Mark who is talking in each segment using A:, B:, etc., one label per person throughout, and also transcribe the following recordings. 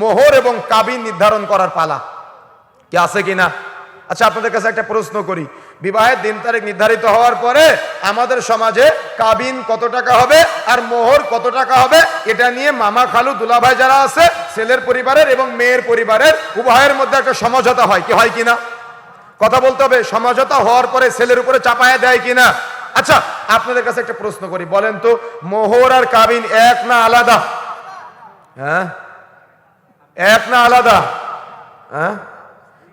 A: মোহর এবং কাবিন নির্ধারণ করার পালা। কি আছে কিনা আচ্ছা আপনাদের কাছে একটা প্রশ্ন করি। বিবাহের দিন তারিখ নির্ধারিত হওয়ার পরে আমাদের সমাজে কাবিন কত টাকা হবে আর মোহর কত টাকা হবে, এটা নিয়ে মামা খালু, দুলাভাই যারা আছে, ছেলের পরিবারের এবং মেয়ের পরিবারের উভয়ের মধ্যে একটা সমঝোতা হয়। কি হয় কিনা কথা বলতে হবে, সমঝোতা হওয়ার পরে ছেলের উপরে চাপায়া দেয় কিনা আচ্ছা আপনাদের কাছে একটা প্রশ্ন করি। বলেন তো, মোহর আর কাবিন এক না আলাদা? হ্যাঁ? এক না আলাদা? হ্যাঁ?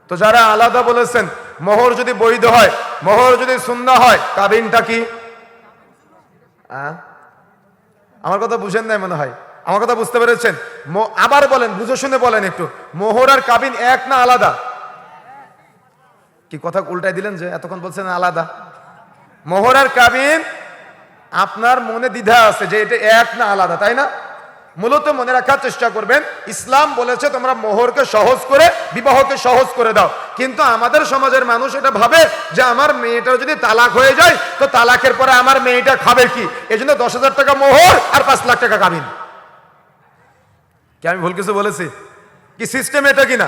A: তো যারা আলাদা বলেছেন, মোহর যদি বৈধ হয়, মোহর যদি শূন্য হয় কাবিনটা কি? হ্যাঁ? আমার কথা বুঝেন নাই মনে হয়। আমার কথা বুঝতে পেরেছেন? আবার বলেন, বুঝে শুনে বলেন একটু। মোহর আর কাবিন এক না আলাদা? কি কথা উল্টাই দিলেন যে এতক্ষণ বলছেন আলাদা? মোহর আর কাবিন আপনার মনে দ্বিধা আছে যে এটা এক না আলাদা, তাই না? মূলত মনে রাখার চেষ্টা করবেন, ইসলাম বলেছে তোমরা মোহরকে সহজ করে, বিবাহকে সহজ করে দাও। কিন্তু আমাদের সমাজের মানুষ এটা ভাবে যে আমার মেয়েটার যদি তালাক হয়ে যায়, তো তালাকের পরে আমার মেয়েটা খাবে কি? এই জন্য দশ হাজার টাকা মোহর আর পাঁচ লাখ টাকা কাবিন। কি আমি ভুল কিছু বলেছি? কি সিস্টেম এটা কিনা?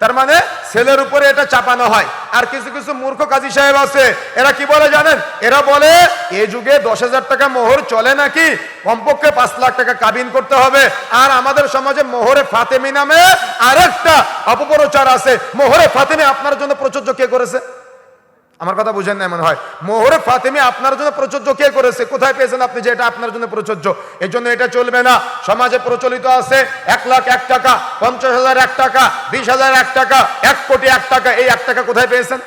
A: তার মানে ছেলের উপরে এটা চাপানো হয়। আর কিছু কিছু মূর্খ কাজী সাহেব আছে, এরা কি বলে জানেন? এরা বলে, এ যুগে দশ হাজার টাকা মোহর চলে নাকি? কমপক্ষে পাঁচ লাখ টাকা কাবিন করতে হবে। আর আমাদের সমাজে মোহরে ফাতেমি নামে আরেকটা অপপ্রচার আছে। মোহরে ফাতেমি আপনার জন্য প্রচুর কে করেছে? আমার কথা বুঝেন না মনে হয়। মোহরে ফাতেমি আপনার জন্য প্রযোজ্য, কে করেছে? কোথায় পেয়েছেন আপনি যে এটা আপনার জন্য প্রযোজ্য? এর জন্য এটা চলবে না। সমাজে প্রচলিত আছে এক লাখ এক টাকা, পঞ্চাশ হাজার এক টাকা, বিশ হাজার এক টাকা, এক কোটি এক টাকা। এই এক টাকা কোথায় পেয়েছেন?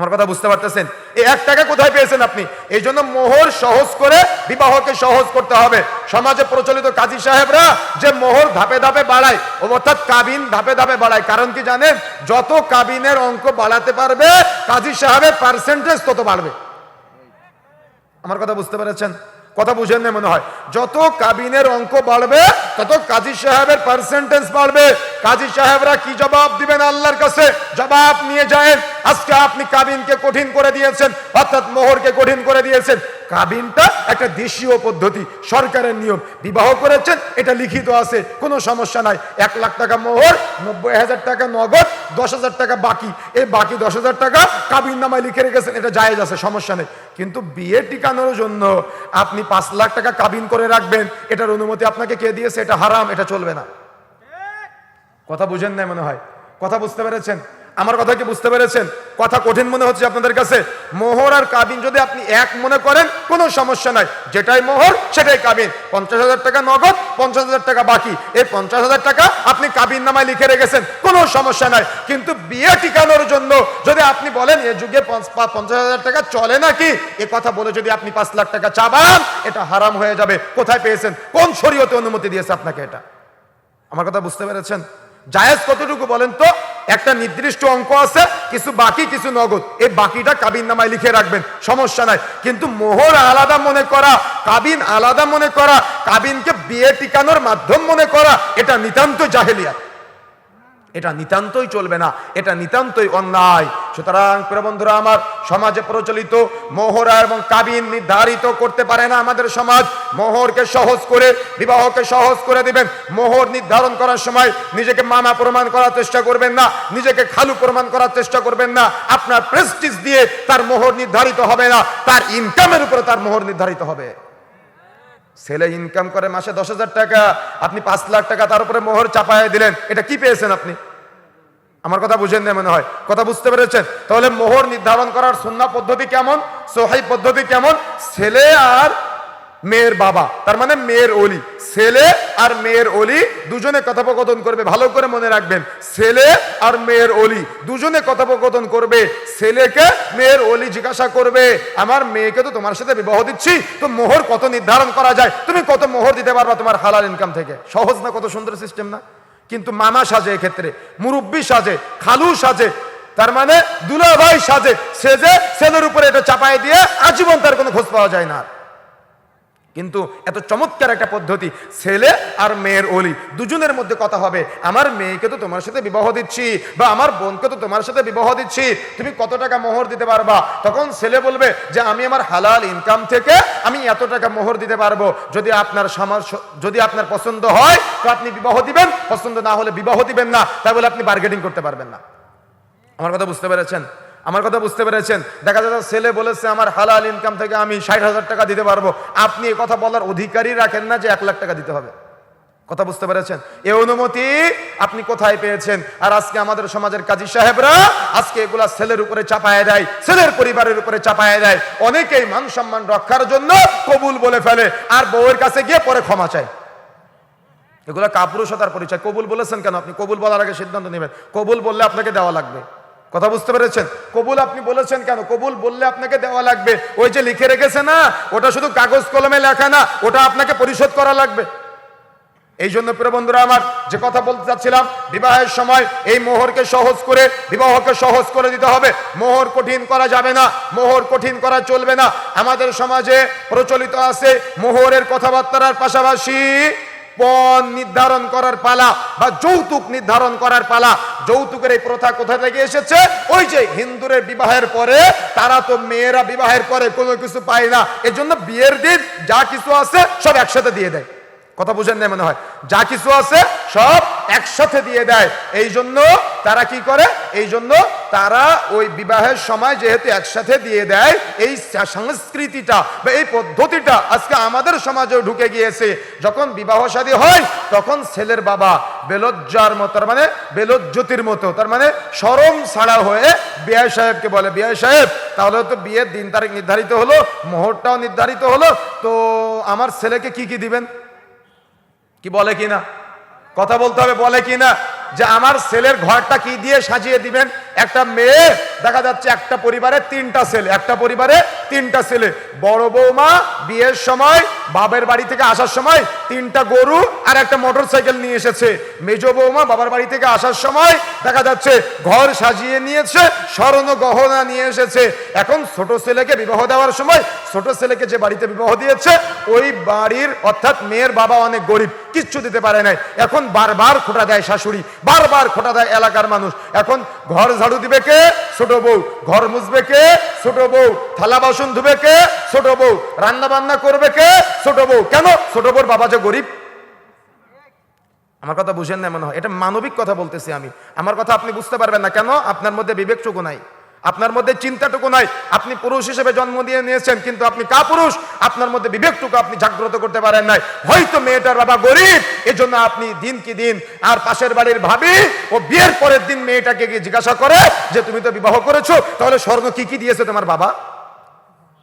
A: আমার কথা বুঝতে পারতেছেন? এই এক টাকা কোথায় পেয়েছেন আপনি? এই জন্য মোহর সহজ করে বিবাহকে সহজ করতে হবে। সমাজে প্রচলিত কাজী সাহেবরা যে মোহর ধাপে ধাপে বাড়ায়, অর্থাৎ কাবিন ধাপে ধাপে বাড়ায়। কারণ কি জানেন? যত কাবিনের অঙ্ক বাড়াতে পারবে, কাজী সাহেবের পার্সেন্টেজ তত বাড়বে। আমার কথা বুঝতে পেরেছেন? কথা বুঝেন মনে হয়। যত কাবিনের অঙ্ক বাড়বে, তত কাজী সাহেবের পার্সেন্টেজ বাড়বে। কাজী সাহেবরা কি জবাব দিবেন আল্লাহর কাছে? জবাব নিয়ে যায় আজকে আপনি কাবিনকে কঠিন করে দিয়েছেন, অর্থাৎ মোহরকে কঠিন করে দিয়েছেন। কাবিনটা একটা দেশীয় পদ্ধতি, সরকারের নিয়ম। বিবাহ করেছেন, এটা লিখিত আছে, কোনো সমস্যা নাই। এক লাখ টাকা মোহর, নব্বই হাজার টাকা নগদ, দশ হাজার টাকা বাকি। এই বাকি দশ হাজার টাকা কাবিন নামায় লিখে রেখেছেন, এটা জায়েজ আছে, সমস্যা নেই। কিন্তু বিয়ে টিকানোর জন্য আপনি পাঁচ লাখ টাকা কাবিন করে রাখবেন এটার অনুমতি আপনাকে কে দিয়েছে? এটা হারাম এটা চলবে না। কথা বুঝেন নাই মনে হয়? কথা বুঝতে পেরেছেন? আমার কথা কি বুঝতে পেরেছেন? কথা কঠিন মনে হচ্ছে আপনাদের কাছে। মোহর আর কাবিন যদি আপনি এক মনে করেন, কোনো সমস্যা নাই। যেটাই মোহর, সেটাই কাবিন। পঞ্চাশ হাজার টাকা নগদ, পঞ্চাশ হাজার টাকা বাকি। এই পঞ্চাশ হাজার টাকা আপনি কাবিন নামায় লিখে রেখেছেন, কোনো সমস্যা নাই। কিন্তু বিয়ে টিকানোর জন্য যদি আপনি বলেন, এ যুগে পঞ্চাশ হাজার টাকা চলে নাকি? এ কথা বলে যদি আপনি পাঁচ লাখ টাকা চাবান, এটা হারাম হয়ে যাবে। কোথায় পেয়েছেন? কোন শরীয়তে অনুমতি দিয়েছে আপনাকে এটা? আমার কথা বুঝতে পেরেছেন? জায়েজ কতটুকু বলেন তো? একটা নির্দিষ্ট অঙ্ক আছে, কিছু বাকি, কিছু নগদ। এই বাকিটা কাবিন নামায় লিখে রাখবেন, সমস্যা নাই। কিন্তু মোহর আলাদা মনে করা, কাবিন আলাদা মনে করা, কাবিনকে বিয়ে টিকানোর মাধ্যম মনে করা, এটা নিতান্ত জাহেলিয়া এটা নিতান্তই চলবে না, এটা নিতান্তই অন্যায়। সুতরাং বন্ধুরা আমার, সমাজে প্রচলিত মোহরা এবং কাবিন নির্ধারিত করতে পারে না আমাদের সমাজ। মোহরকে সহজ করে, বিবাহকে সহজ করে দিবেন। মোহর নির্ধারণ করার সময় নিজেকে মামা প্রমাণ করার চেষ্টা করবেন না, নিজেকে খালু প্রমাণ করার চেষ্টা করবেন না। আপনার প্রেস্টিজ দিয়ে তার মোহর নির্ধারিত হবে না, তার ইনকামের উপরে তার মোহর নির্ধারিত হবে। ছেলে ইনকাম করে মাসে দশ হাজার টাকা, আপনি পাঁচ লাখ টাকা তার উপরে মোহর চাপায় দিলেন, এটা কি পেয়েছেন আপনি? আমার কথা বুঝেন না মনে হয়। কথা বুঝতে পেরেছেন? তাহলে মোহর নির্ধারণ করার সুন্না পদ্ধতি কেমন? সোহাই পদ্ধতি কেমন? ছেলে আর মেয়ের বাবা। তার মানে মেয়ের অলি। ছেলে আর মেয়ের অলি দুজনে কথোপকথন করবে। ভালো করে মনে রাখবেন। ছেলে আর মেয়ের অলি দুজনে কথোপকথন করবে। ছেলেকে মেয়ের অলি জিজ্ঞাসা করবে, আমার মেয়েকে তো তোমার সাথে বিবাহ দিচ্ছি, তো মোহর কত নির্ধারণ করা যায়? তুমি কত মোহর দিতে পারবা তোমার হালাল ইনকাম থেকে? সহজ না, কত সুন্দর সিস্টেম না? কিন্তু মামা সাজে এক্ষেত্রে, মুরব্বী সাজে, খালু সাজে, তার মানে দুলাভাই সাজে, সেজে ছেলের উপরে এটা চাপাই দিয়ে আজীবন তার কোনো খোঁজ পাওয়া যায় না। কিন্তু এত চমৎকার একটা পদ্ধতি, ছেলে আর মেয়ের অলি, দুজনের মধ্যে কথা হবে, আমার মেয়েকে তো তোমার সাথে বিবাহ দিচ্ছি বা আমার বোনকে তো তোমার সাথে বিবাহ দিচ্ছি, তুমি কত টাকা মোহর দিতে পারবা? তখন ছেলে বলবে যে, আমি আমার হালাল ইনকাম থেকে আমি এত টাকা মোহর দিতে পারব। যদি আপনার সমাজ যদি আপনার পছন্দ হয় তো আপনি বিবাহ দিবেন, পছন্দ না হলে বিবাহ দিবেন না। তাই বলে আপনি বার্গেটিং করতে পারবেন না। আমার কথা বুঝতে পেরেছেন? আমার কথা বুঝতে পেরেছেন? দেখা যাচ্ছে ছেলে বলেছে, আমার হালাল ইনকাম থেকে আমি ষাট হাজার টাকা দিতে পারব। আপনি এ কথা বলার অধিকারই রাখেন না যে এক লাখ টাকা দিতে হবে। কথা বুঝতে পেরেছেন? এই অনুমতি আপনি কোথায় পেয়েছেন? আর আজকে আমাদের সমাজের কাজী সাহেবরা আজকে এগুলা ছেলের উপরে চাপায় দেয়, ছেলের পরিবারের উপরে চাপায় দেয়। অনেকেই মান সম্মান রক্ষার জন্য কবুল বলে ফেলে, আর বউয়ের কাছে গিয়ে পরে ক্ষমা চায়। এগুলো কাপুরুষতার পরিচয়। কবুল বলেছেন কেন আপনি? কবুল বলার আগে সিদ্ধান্ত নেবেন। কবুল বললে আপনাকে দেওয়া লাগবে। কথা বুঝতে পেরেছেন? কবুল আপনি বলেছেন কেন? কবুল বললে আপনাকে দেওয়া লাগবে। ওই যে লিখে রেখেছে না, ওটা শুধু কাগজ কলমে লেখা না, ওটা আপনাকে পরিশোধ করা লাগবে। এই জন্য বন্ধুরা আমার যে কথা বলতে চাচ্ছিলাম, বিবাহের সময় এই মোহরকে সহজ করে, বিবাহকে সহজ করে দিতে হবে। মোহর কঠিন করা যাবে না, মোহর কঠিন করা চলবে না। আমাদের সমাজে প্রচলিত আছে মোহরের কথাবার্তার পাশাপাশি পণ নির্ধারণ করার পালা বা যৌতুক নির্ধারণ করার পালা, যৌতুকের এই প্রথা কোথা থেকে এসেছে? ওই যে হিন্দুরের বিবাহের পরে, তারা তো মেয়েরা বিবাহের পরে কোনো কিছু পায় না। এজন্য বিয়ের দিন যা কিছু আছে সব একসাথে দিয়ে দেয়। কথা বুঝেন না মনে হয়। যা কিছু আছে সব একসাথে দিয়ে দেয়। এই জন্য তারা কি করে? এই জন্য তারা ওই বিবাহের সময় যেহেতু একসাথে দিয়ে দেয়, এই সংস্কৃতিটা বা এই পদ্ধতিটা আজকে আমাদের সমাজেও ঢুকে গিয়েছে। যখন বিবাহ শাদী হয়, তখন ছেলের বাবা বেলজ্জার মতো, তার মানে বেলজ্জতির মতো, তার মানে সরম ছাড়া হয়ে বিআই সাহেবকে বলে বিআই সাহেব, তাহলে তো বিয়ের দিন তারিখ নির্ধারিত হলো মোহরটাও নির্ধারিত হলো, তো আমার ছেলেকে কি কি দিবেন? কি বলে কিনা? কথা বলতে হবে বলে কিনা? যে আমার ছেলের ঘরটা কি দিয়ে সাজিয়ে দিবেন? একটা মেয়ে, দেখা যাচ্ছে একটা পরিবারে তিনটা ছেলে, একটা পরিবারে তিনটা ছেলে। বড় বৌমা, বিয়ের সময় বাবার বাড়ি থেকে আসার সময় তিনটা গরু আর একটা মোটর সাইকেল নিয়ে এসেছে। মেজ বৌমা বাবার বাড়ি থেকে আসার সময় দেখা যাচ্ছে ঘর সাজিয়ে নিয়েছে, স্বর্ণ গহনা নিয়ে এসেছে। এখন ছোট ছেলেকে বিবাহ দেওয়ার সময় ছোট ছেলেকে যে বাড়িতে বিবাহ দিয়েছে, ওই বাড়ির অর্থাৎ মেয়ের বাবা অনেক গরিব, কিচ্ছু দিতে পারে নাই। এখন বারবার খোটা দেয় শাশুড়ি। বারবার খোটা দেয় এলাকার মানুষ। এখন ঘর ঝাড়ু দিবে কে? ছোট বউ। ঘর মুছবে কে? ছোট বউ। থালা বাসন ধুবে কে? ছোট বউ। রান্না বান্না করবে কে? ছোট বউ। কেন? ছোট বউর বাবা যে গরিব। আমার কথা বুঝেন না মনে হয়। এটা মানবিক কথা বলতেছি আমি। আমার কথা আপনি বুঝতে পারবেন না। কেন? আপনার মধ্যে বিবেক চোখ নাই। আপনার মধ্যে চিন্তাটুকু নাই। আপনি পুরুষ হিসেবে জন্ম দিয়ে নিয়েছেন, কিন্তু আপনি কা পুরুষ আপনার মধ্যে বিবেকটুকু আপনি জাগ্রত করতে পারেন নাই। হয়তো মেয়েটার বাবা গরিব, এজন্য আপনি দিন কি দিন আর পাশের বাড়ির ভাবি ও বিয়ের পরের দিন মেয়েটাকে গিয়ে জিজ্ঞাসা করে যে, তুমি তো বিবাহ করেছ, তাহলে স্বর্ণ কি কি দিয়েছে তোমার বাবা?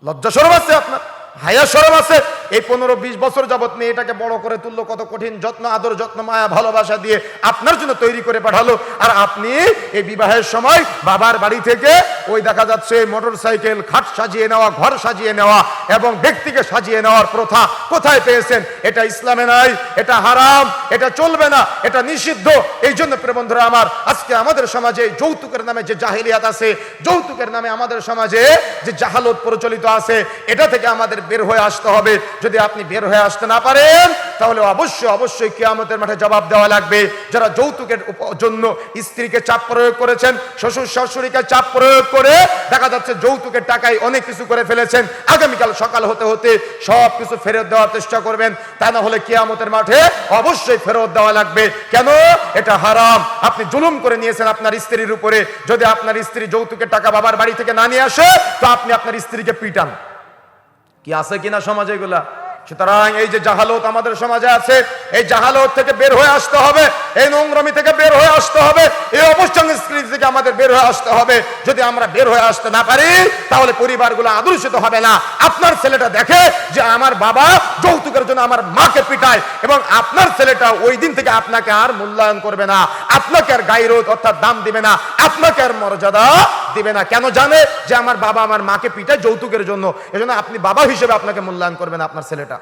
A: লজ্জা সরম আছে আপনার, হায়া সরম আছে। এই পনেরো বিশ বছর যাবৎ মেয়েটাকে বড় করে তুললো, কত কঠিন যত্ন, আদর, যত্ন, মায়া, ভালোবাসা দিয়ে আপনার জন্য তৈরি করে পাঠালো। আর আপনি এই বিবাহের সময় বাবার বাড়ি থেকে ওই দেখা যাচ্ছে মোটর সাইকেল, খাট সাজিয়ে নেওয়া, ঘর সাজিয়ে নেওয়া এবং ব্যক্তিকে সাজিয়ে নেওয়ার প্রথা কোথায় পেয়েছেন? এটা ইসলামে নাই, এটা হারাম, এটা চলবে না, এটা নিষিদ্ধ। এই জন্য প্রিয় বন্ধুরা আমার, আজকে আমাদের সমাজে যৌতুকের নামে যে জাহিলিয়াত আছে, যৌতুকের নামে আমাদের সমাজে যে জাহালত প্রচলিত আছে, এটা থেকে আমাদের বের হয়ে আসতে হবে। যদি আপনি বের হয়ে আসতে না পারেন, তাহলে অবশ্যই অবশ্যই কিয়ামতের মাঠে জবাব দেওয়া লাগবে। যারা যৌতুকের জন্য স্ত্রীকে চাপ প্রয়োগ করেছেন, শ্বশুর শাশুড়িকে চাপ প্রয়োগ করে দেখা যাচ্ছে যৌতুকের টাকায় অনেক কিছু করে ফেলেছেন, আগামীকাল সকাল হতে হতে সব কিছু ফেরত দেওয়ার চেষ্টা করবেন। তা না হলে কিয়ামতের মাঠে অবশ্যই ফেরত দেওয়া লাগবে। কেন? এটা হারাম। আপনি জুলুম করে নিয়েছেন আপনার স্ত্রীর উপরে। যদি আপনার স্ত্রী যৌতুকের টাকা বাবার বাড়ি থেকে না নিয়ে আসে, তো আপনি আপনার স্ত্রীকে পিটান। কি আছে কিনা সমাজ এগুলা? সুতরাং এই যে জাহালত আমাদের সমাজে আছে, এই জাহালত থেকে বের হয়ে আসতে হবে, এই নোংরমি থেকে বের হয়ে আসতে হবে, এই অবসংস্কৃতি থেকে আমাদের বের হয়ে আসতে হবে। যদি আমরা বের হয়ে আসতে না পারি, তাহলে পরিবারগুলো আদর্শিত হবে না। আপনার ছেলেটা দেখে যে আমার বাবা যৌতুকের জন্য আমার মাকে পিটায় এবং আপনার ছেলেটা ওই দিন থেকে আপনাকে আর মূল্যায়ন করবে না। আপনাকে আর গাইরোধ অর্থাৎ দাম দিবে না। আপনাকে আর মর্যাদা দিবে না। কেন জানে যে আমার বাবা আমার মাকে পিটায় যৌতুকের জন্য? এজন্য আপনি বাবা হিসেবে আপনাকে মূল্যায়ন করবে না আপনার ছেলেটা।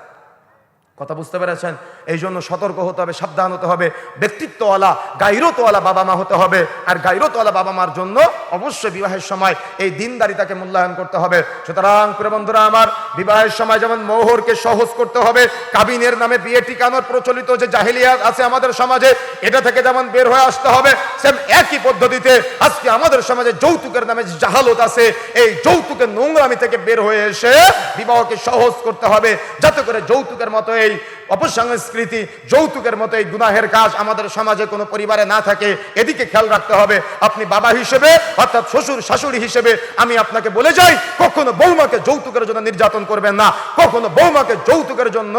A: কথা বুঝতে পেরেছেন? এই জন্য সতর্ক হতে হবে, সাবধান হতে হবে। ব্যক্তিত্বওয়ালা, গাইরতওয়ালা বাবা মা হতে হবে। আর গাইরতওয়ালা বাবা মার জন্য অবশ্যই বিবাহের সময় এই দিনদারিতাকে মূল্যায়ন করতে হবে। সুতরাং বন্ধুরা আমার, বিবাহের সময় যেমন মোহরকে সহজ করতে হবে, কাবিনের নামে বিয়ে টিকানোর প্রচলিত যে জাহিলিয়াত আছে আমাদের সমাজে, এটা থেকে যেমন বের হয়ে আসতে হবে, সেম একই পদ্ধতিতে আজকে আমাদের সমাজে যৌতুকের নামে যে জাহালত আছে, এই যৌতুকের নোংরামি থেকে বের হয়ে এসে বিবাহকে সহজ করতে হবে। যাতে করে যৌতুকের মতো এই অপসংস্কৃতি, যৌতুকের মতো এই গুনাহের কাজ আমাদের সমাজে কোনো পরিবারে না থাকে, এদিকে খেয়াল রাখতে হবে, আপনি বাবা হিসেবে অর্থাৎ শ্বশুর, শাশুড়ি হিসেবে আমি আপনাকে বলে যাই, কখনো বৌমাকে যৌতুকের জন্য নির্যাতন করবেন না, কখনো বৌমাকে যৌতুকের জন্য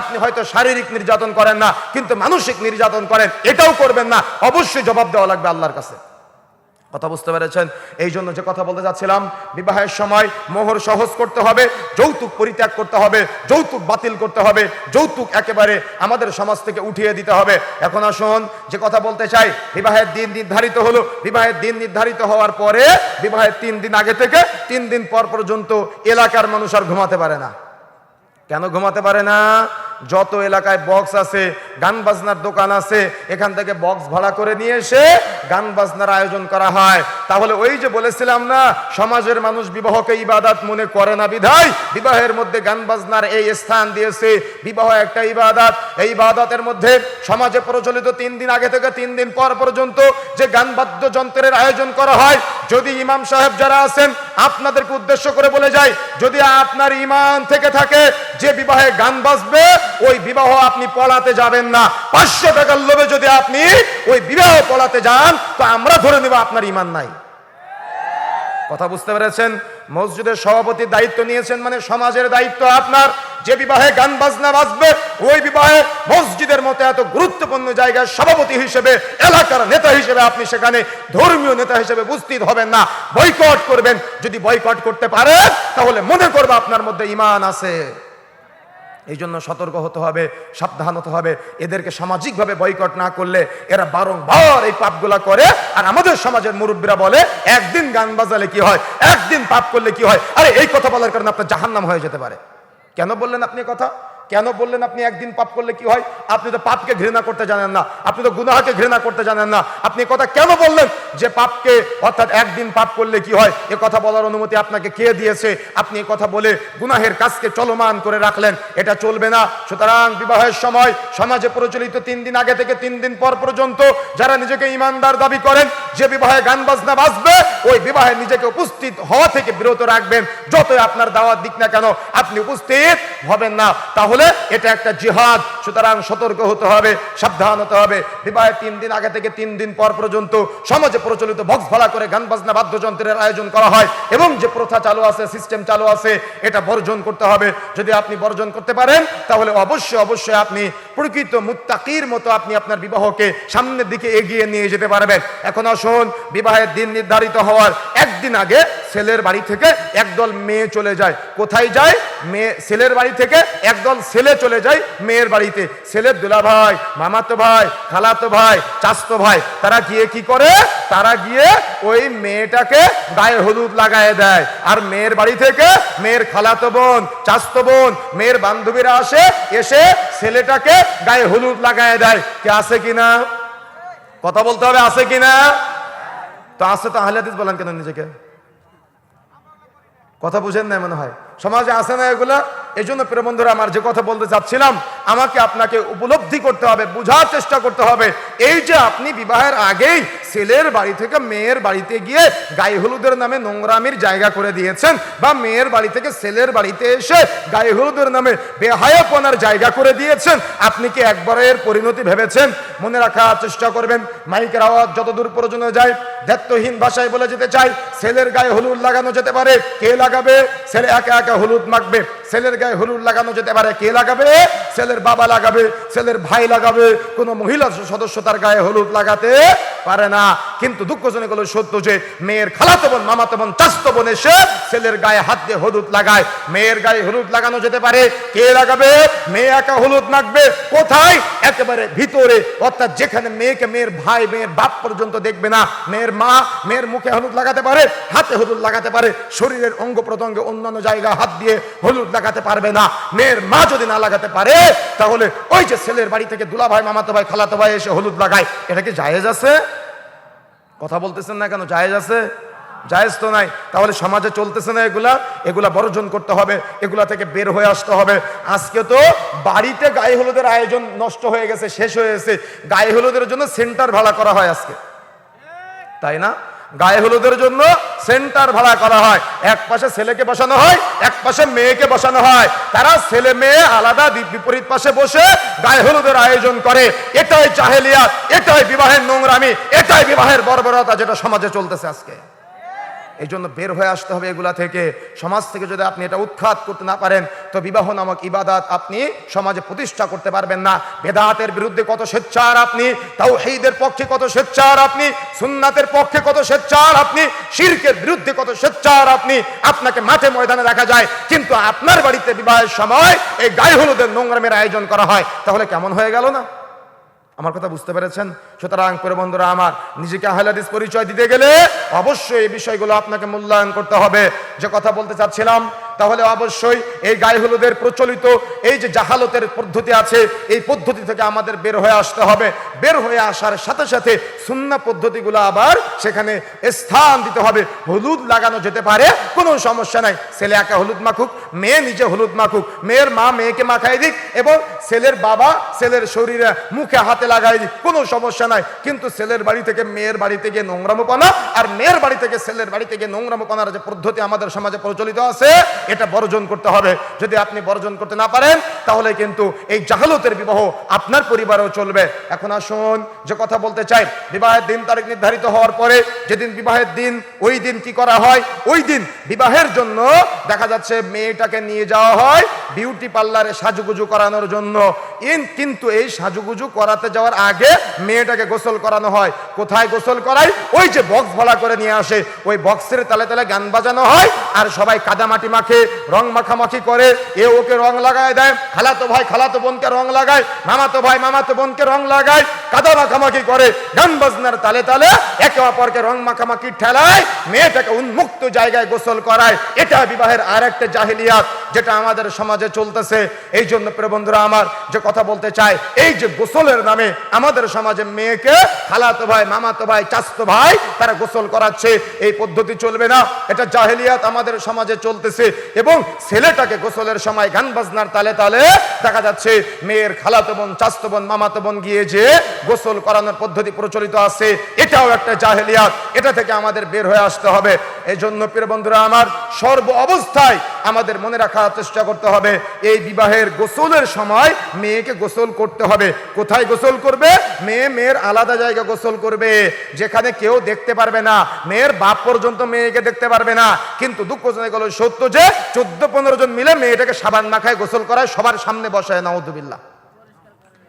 A: আপনি হয়তো শারীরিক নির্যাতন করেন না, কিন্তু মানসিক নির্যাতন করেন, এটাও করবেন না, অবশ্যই জবাব দেওয়া লাগবে আল্লাহর কাছে। কথা বুঝতে পেরেছেন? এই জন্য যে কথা বলতে যাচ্ছিলাম, বিবাহের সময় মোহর সহজ করতে হবে, যৌতুক পরিত্যাগ করতে হবে, যৌতুক বাতিল করতে হবে, যৌতুক একেবারে আমাদের সমাজ থেকে উঠিয়ে দিতে হবে। এখন আসুন, যে কথা বলতে চাই, বিবাহের দিন নির্ধারিত হলো। বিবাহের দিন নির্ধারিত হওয়ার পরে, বিবাহের তিন দিন আগে থেকে, তিন দিন পর পর্যন্ত এলাকার মানুষ আর ঘুমাতে পারে না। কেন ঘুমাতে পারে না? যত এলাকায় বক্স আছে, গান বাজনার দোকান আছে, এখান থেকে বক্স ভাড়া করে নিয়ে এসে গান বাজনার আয়োজন করা হয়। তাহলে ওই যে বলেছিলাম না, সমাজের মানুষ বিবাহকে ইবাদাত মনে করে না বিধায়, বিবাহের মধ্যে গান বাজনার এই স্থান দিয়েছে। বিবাহ একটা ইবাদাত। এই ইবাদতের মধ্যে সমাজে প্রচলিত তিন দিন আগে থেকে তিন দিন পর পর্যন্ত যে গান বাদ্যযন্ত্রের আয়োজন করা হয়, যদি ইমাম সাহেব যারা আছেন, আপনাদেরকে উদ্দেশ্য করে বলে যায় যদি আপনার ইমান থেকে থাকে যে বিবাহে গান বাজবে, ওই বিবাহ আপনি পড়াতে যাবেন না। পাঁচশো টাকার লোভে যদি আপনি ওই বিবাহ পড়াতে যান, তো আমরা ধরে নেব আপনার ইমান নাই। কথা বুঝতে পেরেছেন? মসজিদের সভাপতির দায়িত্ব নিয়েছেন মানে সমাজের দায়িত্ব আপনার। যে বিবাহে গান বাজনা বাজবে, ওই বিবাহে মসজিদের মতো এত গুরুত্বপূর্ণ জায়গায় সভাপতি হিসেবে, এলাকার নেতা হিসেবে আপনি সেখানে ধর্মীয় নেতা হিসেবে উপস্থিত হবেন না। বয়কট করবেন। যদি বয়কট করতে পারেন, তাহলে মনে করবে আপনার মধ্যে ইমান আছে। এই জন্য সতর্ক হতে হবে, সাবধান হতে হবে। এদেরকে সামাজিকভাবে বয়কট না করলে এরা বারংবার এই পাপগুলা করে। আর আমাদের সমাজের মুরব্বীরা বলে, একদিন গান বাজালে কি হয়? একদিন পাপ করলে কি হয়? আরে এই কথা বলার কারণে আপনার জাহান্নাম হয়ে যেতে পারে। কেন বললেন আপনি কথা? কেন বললেন আপনি একদিন পাপ করলে কি হয়? আপনি তো পাপকে ঘৃণা করতে জানেন না। আপনি তো গুনাহকে ঘৃণা করতে জানেন না। আপনি কথা কেন বললেন? যে পাপকে অর্থাৎ একদিন পাপ করলে কি হয়? এ কথা বলার অনুমতি আপনাকে কে দিয়েছে? আপনি এ কথা বলে গুনাহের কাজকে চলমান করে রাখলেন। এটা চলবে না। সুতরাং বিবাহের সময় সমাজে প্রচলিত তিন দিন আগে থেকে তিন দিন পর পর্যন্ত যারা নিজেকে ইমানদার দাবি করেন, যে বিবাহে গান বাজনা বাজবে, ওই বিবাহে নিজেকে উপস্থিত হওয়া থেকে বিরত রাখবেন। যতই আপনার দাওয়াত দিক না কেন, আপনি উপস্থিত হবেন না। তাহলে এটা একটা জিহাদ। সুতরাং সতর্ক হতে হবে, সাবধান হতে হবে। বিবাহের তিন দিন আগে থেকে তিন দিন পর পর্যন্ত সমাজে প্রচলিত বক্স ভাড়া করে গান বাজনা বাদ্যযন্ত্রের আয়োজন করা হয় এবং যে প্রথা চালু আছে সিস্টেম চালু আছে, এটা বর্জন করতে হবে। যদি আপনি বর্জন করতে পারেন, তাহলে অবশ্যই অবশ্যই আপনি প্রকৃত মুত্তাকির মতো আপনি আপনার বিবাহকে সামনের দিকে এগিয়ে নিয়ে যেতে পারবেন। এখন আসুন, বিবাহের দিন নির্ধারিত হওয়ার একদিন আগে ছেলের বাড়ি থেকে একদল মেয়ে চলে যায়। কোথায় যায়? মেয়ে, ছেলের বাড়ি থেকে একদল ছেলে চলে যায় মেয়ের বাড়িতে। ছেলের দুলা ভাই, মামাতো ভাই, খালাতো ভাই চাস্তো ভাই, তারা গিয়ে কি করে? তারা গিয়ে ওই মেয়েটাকে গায়ে হলুদ লাগায় দেয়। আর মেয়ের বাড়ি থেকে মেয়ের খালাতো বোন চাস্তো বোন, মেয়ের বান্ধবীরা আসে, এসে ছেলেটাকে গায়ে হলুদ লাগায় দেয়। কে আছে কিনা কথা বলতে হবে, আছে কিনা তো আছে তো আহলে হাদিস বলেন কেন নিজেকে? কথা বুঝেন না মনে হয়। সমাজে আছে না এগুলা? এই জন্য প্রিয় বন্ধুরা, আমার যে কথা বলতে চাচ্ছিলাম, আমাকে আপনাকে উপলব্ধি করতে হবে, বোঝার চেষ্টা করতে হবে। এই যে আপনি বিবাহের আগেই ছেলের বাড়ি থেকে মেয়ের বাড়িতে গিয়ে গায়ে হলুদের নামে নোংরামির জায়গা করে দিয়েছেন বা মেয়ের বাড়ি থেকে ছেলের বাড়িতে এসে গায়ে হলুদের নামে বেহায়াপনার জায়গা করে দিয়েছেন, আপনি কি একবারের পরিণতি ভেবেছেন? মনে রাখার চেষ্টা করবেন, মাইকের আওয়াজ যতদূর প্রয়োজনে যায় দায়িত্বহীন ভাষায় বলে যেতে চাই, ছেলের গায়ে হলুদ লাগানো যেতে পারে, কে লাগাবে? ছেলে একা একা হলুদ মাখবে, ছেলের গায়ে হলুদ লাগানো যেতে পারে। কে লাগাবে? ছেলের বাবা লাগাবে, ছেলের ভাই লাগাবে। কোনো মহিলা সদস্য তার গায়ে হলুদ লাগাতে পারে না। কিন্তু দুঃখজনক হলো সত্য যে, মেয়ের খালাতো বোন, মামাতো বোন চাস্তো বোন এসে ছেলের গায়ে হাত দিয়ে হলুদ লাগায়। মেয়ের গায়ে হলুদ লাগানো যেতে পারে। কে লাগাবে? মেয়ে একা হলুদ মাখবে। কোথায়? একেবারে ভিতরে, অর্থাৎ যেখানে মেয়েকে মেয়ের ভাই, মেয়ের বাপ পর্যন্ত দেখবে না, মেয়ের মা, মেয়ের মুখে হলুদ লাগাতে পারে, হাতে হলুদ লাগাতে পারে, শরীরের অঙ্গ প্রত্যঙ্গে অন্যান্য জায়গায় হাত দিয়ে হলুদ লাগাতে পারবে না, মেয়ের মা যদি না লাগাতে পারে, তাহলে ওই যে ছেলের বাড়ি থেকে দুলা ভাই মামাতো ভাই, খালাতো ভাই এসে হলুদ লাগায়। এটা কি জায়েজ আছে? কথা বলতেছেন না কেন? জায়েজ আছে? জায়েজ তো নাই। তাহলে সমাজে চলতেছে না এগুলা। এগুলা বর্জন করতে হবে, এগুলা থেকে বের হয়ে আসতে হবে। আজকে তো বাড়িতে গায়ে হলুদের আয়োজন নষ্ট হয়ে গেছে, শেষ হয়ে গেছে। গায়ে হলুদের জন্য সেন্টার ভাড়া করা হয় আজকে। তাই না? গায়ে হলুদের জন্য সেন্টার ভাড়া করা হয়। এক পাশে ছেলেকে বসানো হয়, এক পাশে মেয়েকে বসানো হয়। তারা ছেলে মেয়ে আলাদা বিপরীত পাশে বসে গায়ে হলুদের আয়োজন করে। এটাই চাহেলিয়াত এটাই বিবাহের নোংরামি, এটাই বিবাহের বর্বরতা যেটা সমাজে চলতেছে আজকে। এই জন্য বের হয়ে আসতে হবে এগুলা থেকে। সমাজ থেকে যদি আপনি এটা উৎখাত করতে না পারেন, তো বিবাহ নামক ইবাদাত আপনি সমাজে প্রতিষ্ঠা করতে পারবেন না। বেদাতের বিরুদ্ধে কত স্বেচ্ছার আপনি তাও হেইদের পক্ষে কত স্বেচ্ছার আপনি, সুন্নাতের পক্ষে কত স্বেচ্ছার আপনি, শিরকের বিরুদ্ধে কত স্বেচ্ছার আপনি, আপনাকে মাঠে ময়দানে দেখা যায়। কিন্তু আপনার বাড়িতে বিবাহের সময় এই গায়ে হলুদের নোংরামের আয়োজন করা হয়। তাহলে কেমন হয়ে গেল না? আমার কথা বুঝতে পেরেছেন? সুতরাং করে বন্ধুরা, আমার নিজেকে আহলাদিস পরিচয় দিতে গেলে অবশ্যই এই বিষয়গুলো আপনাকে মূল্যায়ন করতে হবে। যে কথা বলতে চাচ্ছিলাম, তাহলে অবশ্যই এই গায়ে হলুদের প্রচলিত এই যে জাহালতের পদ্ধতি আছে, এই পদ্ধতি থেকে আমাদের বের হয়ে আসতে হবে। বের হয়ে আসার সাথে সাথে সুন্না পদ্ধতিগুলো আবার সেখানে স্থান দিতে হবে। হলুদ লাগানো যেতে পারে, কোনো সমস্যা নাই। ছেলে একা হলুদ মাখুক মেয়ে নিজে হলুদ মাখুক, মেয়ের মা মেয়েকে মাখাই দিক এবং ছেলের বাবা ছেলের শরীরে মুখে হাতে লাগাই দিক, কোনো সমস্যা নাই। কিন্তু ছেলের বাড়ি থেকে মেয়ের বাড়ি থেকে নোংরামোপনা আর মেয়ের বাড়ি থেকে ছেলের বাড়ি থেকে নোংরামোপনার যে পদ্ধতি আমাদের সমাজে প্রচলিত আছে, এটা বর্জন করতে হবে। যদি আপনি বর্জন করতে না পারেন, তাহলে কিন্তু এই জাহালতের বিবাহ আপনার পরিবারেও চলবে। এখন আসুন, যে কথা বলতে চাই, বিবাহের দিন তারিখ নির্ধারিত হওয়ার পরে যেদিন বিবাহের দিন, ওই দিন কি করা হয়? ওই দিন বিবাহের জন্য দেখা যাচ্ছে মেয়েটাকে নিয়ে যাওয়া হয় বিউটি পার্লারে সাজুগুজু করানোর জন্য। ইন, কিন্তু এই সাজুগুজু করাতে যাওয়ার আগে মেয়েটাকে গোসল করানো হয়। কোথায় গোসল করায়? ওই যে বক্স ভাড়া করে নিয়ে আসে। ওই বক্সের তালে তালে গান বাজানো হয় আর সবাই কাদামাটি মাখে, রং মাখামাখি করে। এ ওকে রং লাগায় দেয়। খালাতো ভাই, খালাতো বোনকে রং লাগায়। মামাতো ভাই, মামাতো বোনকে রং লাগায়। কাদা মাখামাখি করে। গান বাজনার তালে তালে একে অপরকে রং মাখামাখি ঠেলায়। মেয়েটাকে উন্মুক্ত জায়গায় গোসল করায়। এটা বিবাহের আর একটা জাহিলিয়াত যেটা আমাদের সমাজে চলতেছে, এই জন্য বন্ধুরা আমার যে কথা বলতে চাই, এই যে গোসলের নামে আমাদের সমাজে মেয়েকে খালাতো ভাই, মামাতো ভাই চাস্তো ভাই তারা গোসল করাচ্ছে, এই পদ্ধতি চলবে না। এটা জাহেলিয়াত আমাদের সমাজে চলতেছে এবং ছেলেটাকে গোসলের সময় গান বাজনার তালে তালে দেখা যাচ্ছে মেয়ের খালাতো বোন চাস্তো বোন, মামাতো বোন গিয়ে যে গোসল করানোর পদ্ধতি প্রচলিত আছে, এটাও একটা জাহেলিয়াত। এটা থেকে আমাদের বের হয়ে আসতে হবে। এই জন্য প্রিয় বন্ধুরা আমার সর্ব অবস্থায় আমাদের মনে রাখার চেষ্টা করতে হবে। এই বিবাহের গোসলের সময় মেয়েকে গোসল করতে হবে। কোথায় গোসল করবে? মেয়ে মেয়ের আলাদা জায়গা গোসল করবে। যেখানে কেউ দেখতে পারবে না। মেয়ের বাপ পর্যন্ত মেয়েকে দেখতে পারবে না। কিন্তু দুঃখজনক হলো সত্য যে, চোদ্দ পনেরো জন মিলে মেয়েটাকে সাবান মাখায় গোসল করায় সবার সামনে বসায় নাউদুবিল্লাহ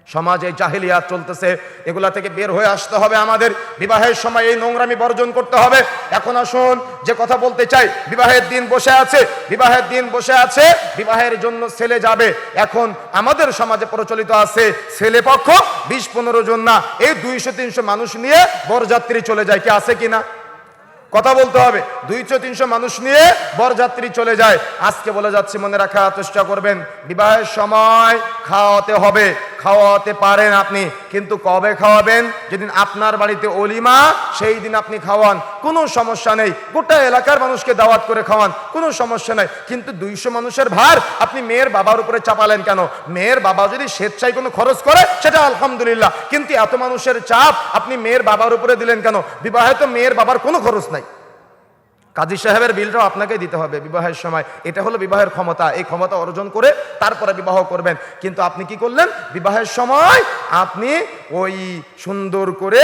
A: সমাজে জাহিলিয়াত চলতেছে, এগুলা থেকে বের হয়ে আসতে হবে আমাদের। বিবাহের সময় এই নোংরামি বর্জন করতে হবে। এখন আসুন, যে কথা বলতে চাই, বিবাহের দিন বসে আছে, বিবাহের দিন বসে আছে, বিবাহের জন্য ছেলে যাবে। এখন আমাদের সমাজে প্রচলিত আছে ছেলে পক্ষ, বিশ পনেরো জন না, এই দুইশো তিনশো মানুষ নিয়ে বরযাত্রী চলে যায়, কি আছে কিনা? কথা বলতে হবে। দুইশো তিনশো মানুষ নিয়ে বরযাত্রী চলে যায়। আজকে বলে যাচ্ছি, মনে রাখার চেষ্টা করবেন, বিবাহের সময় খাওয়াতে হবে। খাওয়াতে পারেন আপনি, কিন্তু কবে খাওয়াবেন? যেদিন আপনার বাড়িতে অলিমা, সেই দিন আপনি খাওয়ান। কোনো সমস্যা নেই। গোটা এলাকার মানুষকে দাওয়াত করে খাওয়ান, কোনো সমস্যা নেই। কিন্তু দুইশো মানুষের ভার আপনি মেয়ের বাবার উপরে চাপালেন কেন? মেয়ের বাবা যদি স্বেচ্ছায় কোনো খরচ করে, সেটা আলহামদুলিল্লাহ। কিন্তু এত মানুষের চাপ আপনি মেয়ের বাবার উপরে দিলেন কেন? বিবাহে তো মেয়ের বাবার কোনো খরচ নাই। কাজী সাহেবের বিলটাও আপনাকে দিতে হবে বিবাহের সময়। এটা হলো বিবাহের ক্ষমতা। এই ক্ষমতা অর্জন করে তারপরে বিবাহ করবেন। কিন্তু আপনি কি করলেন? বিবাহের সময় আপনি ওই সুন্দর করে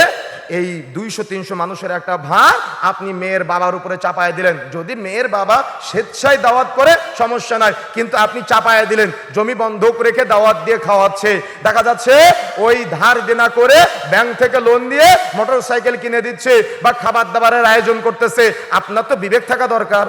A: এই দুইশো, তিনশো মানুষের একটা ভাগ আপনি মেয়ের বাবার উপরে চাপায় দিলেন। যদি মেয়ের বাবা স্বেচ্ছায় দাওয়াত করে, সমস্যা নাই। কিন্তু আপনি চাপায় দিলেন। জমি বন্ধক রেখে দাওয়াত দিয়ে খাওয়াচ্ছে। দেখা যাচ্ছে ওই ধার দেনা করে ব্যাংক থেকে লোন দিয়ে মোটর সাইকেল কিনে দিচ্ছে বা খাবার দাবারের আয়োজন করতেছে। আপনার তো বিবেক থাকা দরকার,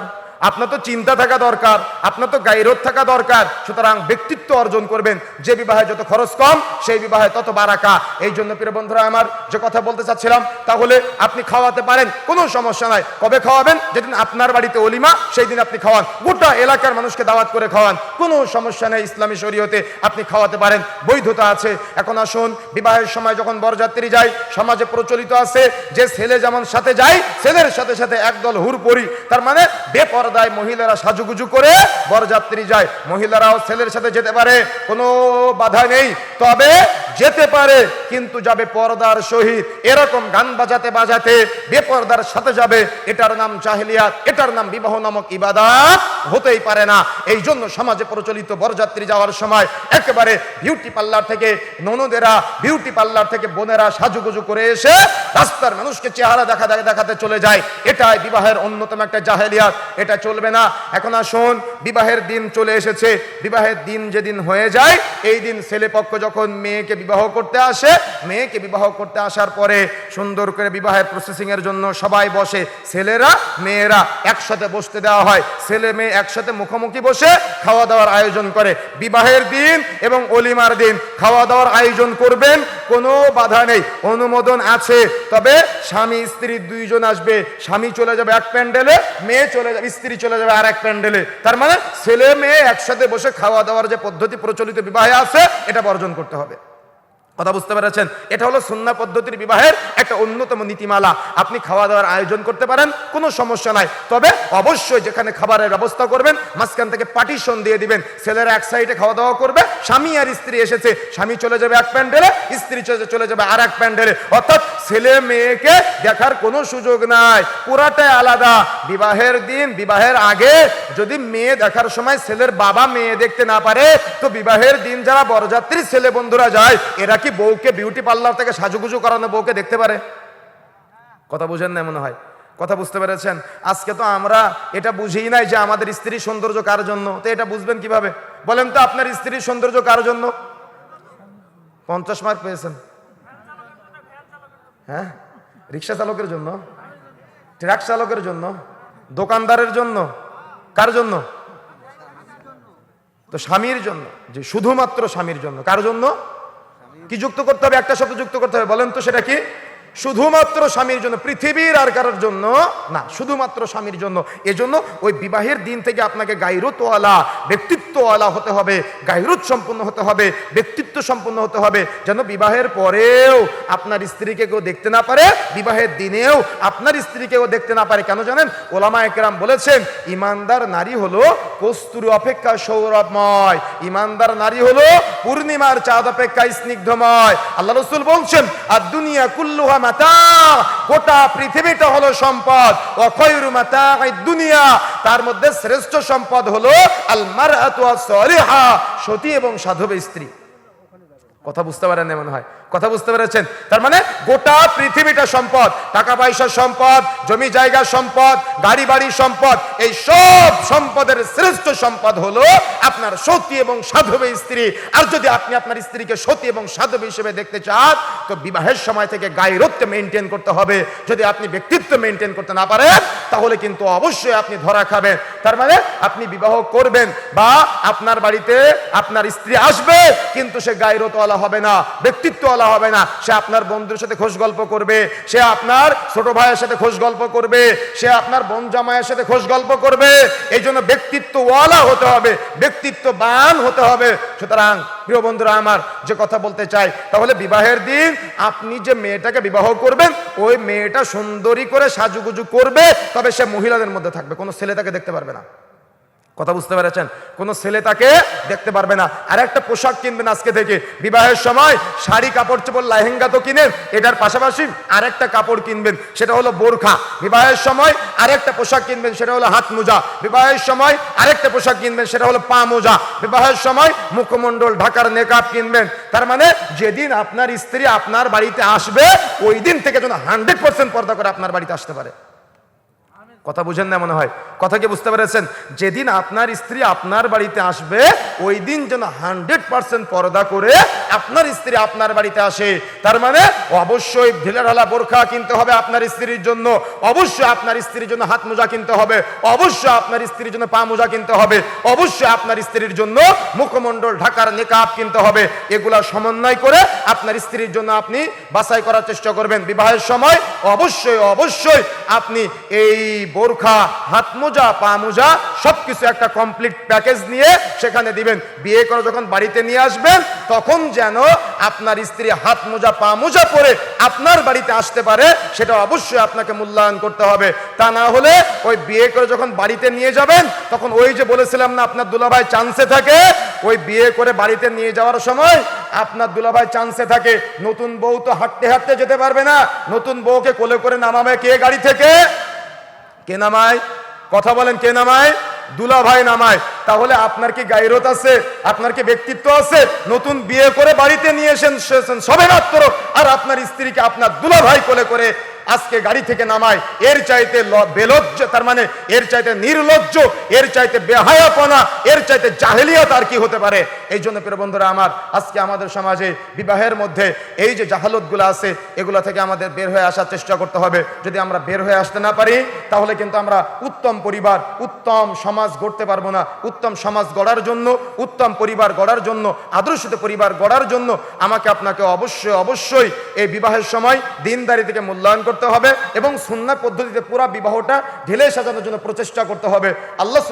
A: আপনার তো চিন্তা থাকা দরকার, আপনার তো গাইরোধ থাকা দরকার, সুতরাং ব্যক্তিত্ব অর্জন করবেন। যে বিবাহে যত খরচ কম, সেই বিবাহে তত বারাকা। এই জন্য প্রিয় বন্ধুরা, আমার যে কথা বলতে চাচ্ছিলাম, তাহলে আপনি খাওয়াতে পারেন, কোনো সমস্যা নাই। কবে খাওয়াবেন? যেদিন আপনার বাড়িতে অলিমা, সেই দিন আপনি খাওয়ান। গোটা এলাকার মানুষকে দাওয়াত করে খাওয়ান। কোনো সমস্যা নেই ইসলামী শরীয়তে আপনি খাওয়াতে পারেন। বৈধতা আছে। এখন আসুন, বিবাহের সময় যখন বরযাত্রী যায়, সমাজে প্রচলিত আছে যে ছেলে যেমন সাথে যায়, ছেলের সাথে সাথে একদল হুরপরি। তার মানে বেপরদায় মহিলারা সাজুগুজু করে বরযাত্রী যায়। মহিলারাও ছেলের সাথে যেতে পারে। কোনো বাধা নেই। তবে যেতে পারে, কিন্তু যাবে পর্দার সহিত। এরকম গান বাজাতে বাজাতে বেপর্দার সাথে যাবে। এটার নাম জাহেলিয়াত এটার নাম বিবাহ নামক ইবাদাত হতেই পারে না। এই জন্য সমাজে প্রচলিত বরযাত্রী যাওয়ার সময় একেবারে বিউটি পার্লার থেকে ননদেরা, বিউটি পার্লার থেকে বোনেরা সাজুগুজু করে এসে রাস্তার মানুষকে চেহারা দেখা দেখা দেখাতে চলে যায়। এটাই বিবাহের অন্যতম একটা জাহেলিয়াত। এটা চলবে না। এখন আসুন, বিবাহের দিন চলে এসেছে। বিবাহের দিন যেদিন হয়ে যায়, এই দিন ছেলে পক্ষ যখন মেয়েকে বিবাহ করতে আসে, মেয়েকে বিবাহ করতে আসার পরে সুন্দর করে বিবাহের প্রসেসিং এর জন্য সবাই বসে। ছেলেরা, মেয়েরা একসাথে বসতে দেওয়া হয়। ছেলে মেয়ে একসাথে মুখোমুখি বসে খাওয়া দাওয়ার আয়োজন করে। বিবাহের দিন এবং অলিমার দিন খাওয়া দাওয়ার আয়োজন করবেন, কোনো বাধা নেই, অনুমোদন আছে। তবে স্বামী, স্ত্রী দুইজন আসবে, স্বামী চলে যাবে এক প্যান্ডেলে, মেয়ে চলে যাবে, স্ত্রী চলে যাবে আর এক প্যান্ডেলে। তার মানে ছেলে, মেয়ে একসাথে বসে খাওয়া দাওয়ার যে পদ্ধতি প্রচলিত বিবাহে আছে এটা বর্জন করতে হবে। কথা বুঝতে পেরেছেন? এটা হলো সুন্না পদ্ধতির বিবাহের একটা অন্যতম নীতিমালা। আপনি খাওয়া দাওয়ার আয়োজন করতে পারেন, কোনো সমস্যা নাই। তবে অবশ্যই যেখানে খাবারের ব্যবস্থা করবেন, মাঝখান থেকে পার্টিশন দিয়ে দিবেন। ছেলেরা এক সাইডে খাওয়া দাওয়া করবে, স্বামী আর স্ত্রী এসেছে, স্বামী চলে যাবে এক প্যান্ডেলে, স্ত্রী চলে চলে যাবে আর এক প্যান্ডেলে। অর্থাৎ ছেলে মেয়েকে দেখার কোনো সুযোগ নাই। পুরাটাই আলাদা। বিবাহের দিন, বিবাহের আগে যদি মেয়ে দেখার সময় ছেলের বাবা মেয়ে দেখতে না পারে, তো বিবাহের দিন যারা বরযাত্রী ছেলে বন্ধুরা যায়, এরা কি বউকে বিউটি পার্লার থেকে সাজুগুজু করানো বউকে দেখতে পারে? কথা বুঝেন না মনে হয়। কথা বুঝতে পেরেছেন? আজকে তো আমরা এটা বুঝেই নাই যে আমাদের স্ত্রীর সৌন্দর্য কার জন্য। তো এটা বুঝবেন কীভাবে? বলেন তো আপনার স্ত্রীর সৌন্দর্য কার জন্য? পঞ্চাশ মার্ক পেয়েছেন। হ্যাঁ? রিক্সা চালকের জন্য? ট্রাক চালকের জন্য? দোকানদারের জন্য? কার জন্য? তো স্বামীর জন্য। যে শুধুমাত্র স্বামীর জন্য। কার জন্য? কি যুক্ত করতে হবে? একটা শব্দ যুক্ত করতে হবে। বলেন তো সেটা কি? শুধুমাত্র স্বামীর জন্য, পৃথিবীর আর কারোর জন্য না, শুধুমাত্র স্বামীর জন্য। এজন্য ওই বিবাহের দিন থেকে আপনাকে গাইরতওয়ালা, ব্যক্তিত্বওয়ালা হতে হবে গাইরত সম্পন্ন হতে হবে ব্যক্তিত্ব সম্পন্ন হতে হবে। যেন বিবাহের পরেও আপনার স্ত্রীকে কেউ দেখতে না পারে, বিবাহের দিনেও আপনার স্ত্রীকে কেউ দেখতে না পারে। কেন জানেন? ওলামা একরাম বলেছেন, ইমানদার নারী হলো কস্তুরি অপেক্ষা সৌরভময়। ইমানদার নারী হলো পূর্ণিমার চাঁদ অপেক্ষা স্নিগ্ধময়। আল্লাহ রসুল বলছেন আর দুনিয়া কুল্লুহা মাতা, গোটা পৃথিবীটা হলো সম্পদ। অক্ষয়ুর মাতা দুনিয়া, তার মধ্যে শ্রেষ্ঠ সম্পদ হলো আল সতী এবং সাধব স্ত্রী। কথা বুঝতে পারেন না মনে হয়। কথা বুঝতে পেরেছেন? তার মানে গোটা পৃথিবীটা সম্পদ টাকা পয়সার সম্পদ, জমি জায়গা সম্পদ গাড়ি বাড়ি সম্পদ, এই সব সম্পদের শ্রেষ্ঠ সম্পদ হলো আপনার সতী এবং সাধব স্ত্রী। আর যদি আপনি আপনার স্ত্রীকে সতী এবং সাধব হিসেবে দেখতে চান, তো বিবাহের সময় থেকে গায়রত্ব মেনটেন করতে হবে। যদি আপনি ব্যক্তিত্ব মেনটেন করতে না পারেন, তাহলে কিন্তু অবশ্যই আপনি ধরা খাবেন। তার মানে আপনি বিবাহ করবেন বা আপনার বাড়িতে আপনার স্ত্রী আসবে, কিন্তু সে গায়রতওয়ালা হবে না ব্যক্তিত্বওয়ালা হবে না। সে আপনার বন্ধুর সাথে খোঁজ গল্প করবে, সে আপনার ছোট ভাইয়ের সাথে খোঁজ গল্প করবে, সে আপনার বোন জামাইয়ের সাথে খোঁজ গল্প করবে। এই জন্য ব্যক্তিত্বওয়ালা হতে হবে, ব্যক্তিত্ববান হতে হবে। সুতরাং, প্রিয় বন্ধুরা আমার, যে কথা বলতে চাই, তাহলে বিবাহের দিন আপনি যে মেয়েটাকে বিবাহ করবেন, ওই মেয়েটা সুন্দরী করে সাজুগুজু করবে, তবে সে মহিলাদের মধ্যে থাকবে, কোনো ছেলে তাকে দেখতে পারবে না। কথা বুঝতে পেরেছেন? কোনো ছেলে তাকে দেখতে পারবে না। আর একটা পোশাক কিনবেন আজকে থেকে। বিবাহের সময় শাড়ি, কাপড় চোপড়, লেহেঙ্গা তো কিনেন, এটার পাশাপাশি আরেকটা কাপড় কিনবেন, সেটা হলো বোরখা। বিবাহের সময় আরেকটা পোশাক কিনবেন, সেটা হলো হাত মোজা। বিবাহের সময় আরেকটা পোশাক কিনবেন, সেটা হলো পা মোজা। বিবাহের সময় মুখমণ্ডল, ঢাকার নেকাব কিনবেন। তার মানে যেদিন আপনার স্ত্রী আপনার বাড়িতে আসবে, ওই দিন থেকে যেন হান্ড্রেড পার্সেন্ট পর্দা করে আপনার বাড়িতে আসতে পারে। কথা বুঝেন না মনে হয়? কথা কি বুঝতে পেরেছেন? যেদিন আপনার স্ত্রী আপনার বাড়িতে আসবে, ওই দিন যেন হান্ড্রেড পার্সেন্ট পর্দা করে আপনার স্ত্রী আপনার বাড়িতে আসে। তার মানে অবশ্যই ঢিলাঢালা বোরখা কিনতে হবে আপনার স্ত্রীর জন্য। অবশ্যই আপনার স্ত্রীর জন্য হাত মোজা কিনতে হবে। অবশ্যই আপনার স্ত্রীর জন্য পা মোজা কিনতে হবে। অবশ্যই আপনার স্ত্রীর জন্য মুখমণ্ডল, ঢাকার নেকাব কিনতে হবে। এগুলা সমন্বয় করে আপনার স্ত্রীর জন্য আপনি বাছাই করার চেষ্টা করবেন। বিবাহের সময় অবশ্যই অবশ্যই আপনি এই বোরখা হাত মোজা পা মোজা সবকিছু একটা কমপ্লিট প্যাকেজ নিয়ে সেখানে দিবেন। বিয়ে করে যখন বাড়িতে নিয়ে আসবেন, তখন যেন আপনার স্ত্রী হাত মোজা পা মোজা পরে আপনার বাড়িতে আসতে পারে, সেটা অবশ্যই আপনাকে মূল্যায়ন করতে হবে। তা না হলে ওই বিয়ে করে যখন বাড়িতে নিয়ে যাবেন, তখন ওই যে বলেছিলাম না, আপনার দুলাভাই চান্সে থাকে, ওই বিয়ে করে বাড়িতে নিয়ে যাওয়ার সময় আপনার দুলাভাই চান্সে থাকে। নতুন বউ তো হাঁটতে হাঁটতে যেতে পারবে না, নতুন বউকে কোলে করে নামাবে কে গাড়ি থেকে? কে নামায়? কথা বলেন, কে নামায়? দুলা ভাই নামায়। তাহলে আপনার কি গাইরত আছে? আপনার কি ব্যক্তিত্ব আছে? নতুন বিয়ে করে বাড়িতে নিয়ে এসেন সবে মাত্র আর আপনার স্ত্রীকে আপনার দুলা ভাই কোলে করে আজকে গাড়ি থেকে নামায়। এর চাইতে বেলজ্জ, তার মানে এর চাইতে নির্লজ্জ, এর চাইতে বেহায়াপনা, এর চাইতে জাহেলিয়াত আর কি হতে পারে? এই জন্য প্রিয় বন্ধুরা আমার, আজকে আমাদের সমাজে বিবাহের মধ্যে এই যে জাহালতগুলো আছে, এগুলো থেকে আমাদের বের হয়ে আসার চেষ্টা করতে হবে। যদি আমরা বের হয়ে আসতে না পারি, তাহলে কিন্তু আমরা উত্তম পরিবার, উত্তম সমাজ গড়তে পারব না। উত্তম সমাজ গড়ার জন্য, উত্তম পরিবার গড়ার জন্য, আদর্শিত পরিবার গড়ার জন্য আমাকে আপনাকে অবশ্যই অবশ্যই এই বিবাহের সময় দিনদারি থেকে মূল্যায়ন করতে হবে এবং সুন্নাহ পদ্ধতিতে পুরা বিবাহটা ঢেলে সাজানোর জন্য প্রচেষ্টা করতে হবে। আল্লাহ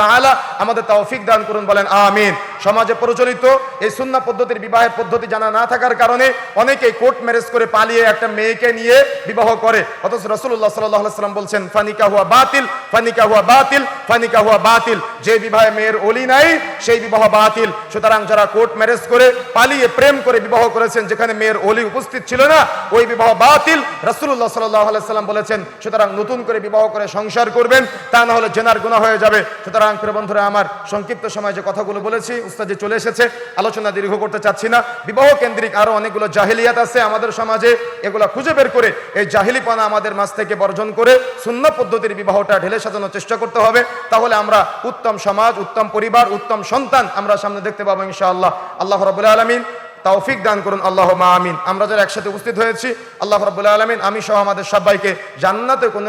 A: তাআলা আমাদের তৌফিক দান করুন, বলেন আমিন। সমাজে প্রচলিত এই সুন্নাহ পদ্ধতির বিবাহের পদ্ধতি জানা না থাকার কারণে অনেকেই কোর্ট ম্যারেজ করে পালিয়ে একটা মেয়েকে নিয়ে বিবাহ করে। অথচ রাসূলুল্লাহ সাল্লাল্লাহু আলাইহি সাল্লাম বলছেন, ফানিকা হুয়া বাতিল, ফানিকা হুয়া বাতিল, ফানিকা হুয়া বাতিল। যে বিবাহে মেয়ের ওলি নাই, সেই বিবাহ বাতিল। সুতরাং যারা কোর্ট ম্যারেজ করে পালিয়ে প্রেম করে বিবাহ করেছেন, যেখানে মেয়ের ওলি উপস্থিত ছিল না, ওই বিবাহ বাতিল রাসূলুল্লাহ সাল্লাল্লাহু আলাইহি সাল্লাম বলেছেন, সুতরাং নতুন করে বিবাহ করে সংসার করবেন, তা না হলে জেনার গুনাহ হয়ে যাবে। সুতরাং বন্ধুরা, আমার সংক্ষিপ্ত সময় যে কথাগুলো বলেছি, উস্তাদ যে চলে এসেছে, আলোচনা দীর্ঘ করতে চাচ্ছি না। বিবাহ কেন্দ্রিক আরও অনেকগুলো জাহিলিয়াত আছে আমাদের সমাজে, এগুলা খুঁজে বের করে এই জাহিলিপনা আমাদের মাঝ থেকে বর্জন করে শূন্য পদ্ধতির বিবাহটা ঢেলে সাজানোর চেষ্টা করতে হবে। তাহলে আমরা উত্তম সমাজ, উত্তম পরিবার, উত্তম সন্তান আমরা সামনে দেখতে পাবো ইনশাআল্লাহ। আল্লাহ রাবুল আলমিন তৌফিক দান করুন আল্লাহ মা আমিন। আমরা যারা একসাথে উপস্থিত হয়েছি, আল্লাহ রাবুল্লাহ আলমিন, আমি সহ আমাদের সবাইকে জান্নাতে কোন